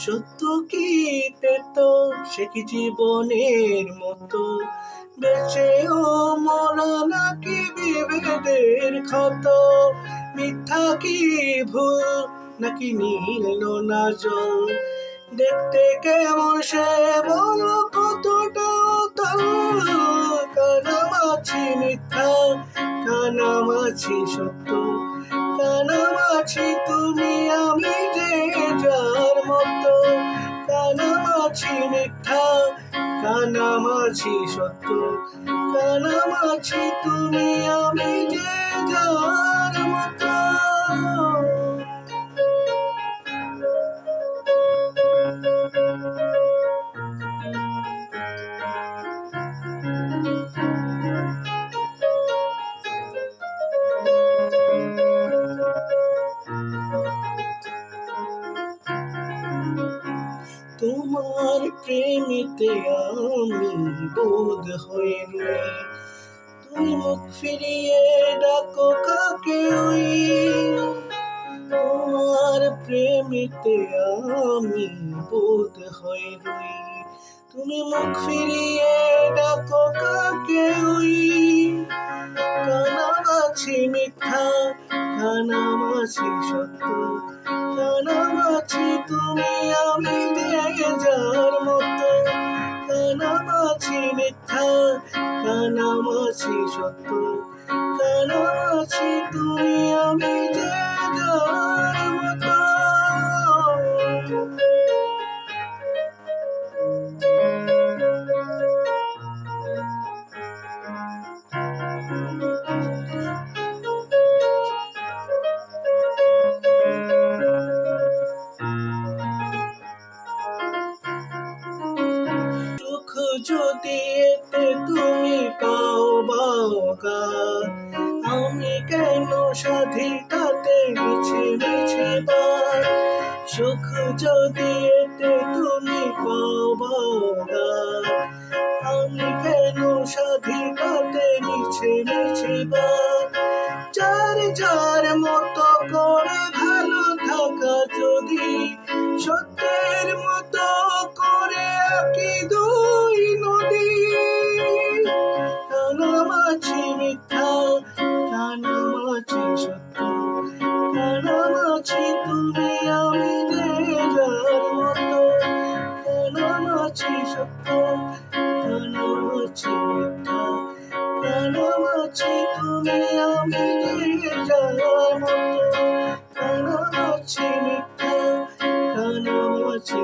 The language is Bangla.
সত্য কি তো সে কি জীবনের মতো? বেঁচে ও মরা নাকি বিভেদের ক্ষত? মিথ্যা কি ভুল? নাকি নীল না জল? দেখতে কেমন সে বল? কতটা কানামাছি মিথ্যা কানামাছি সত্য কানামাছি কানামাছি মিথ্যা কানামাছি সত্য কানামাছি তুমি আমি যে যার মতো। তোমার প্রেমিতে আমি বোধ রই। তুমি মুখ ফিরিয়ে ডাকো কাকে ওই? তোমার প্রেমিতে আমি বোধ রই। তুমি মুখ ফিরিয়ে ডাকো কাকে ওই? কানামাছি মিথ্যা কানামাছি সত্য কানামাছি তুমি আমি কানামাছি সত্য কানামাছি তুমি। যদি এতে তুমি পাও বাওগা আমি কেন সাধিকাতে মিছে মিছে বার? সুখ যদি এতে তুমি পাও বাওগা আমি কেন সাধিকাতে কানামাছি সত্য কানামাছি মিথ্যা কানামাছি তুমি আমি যে যার মতো সত্য কানামাছি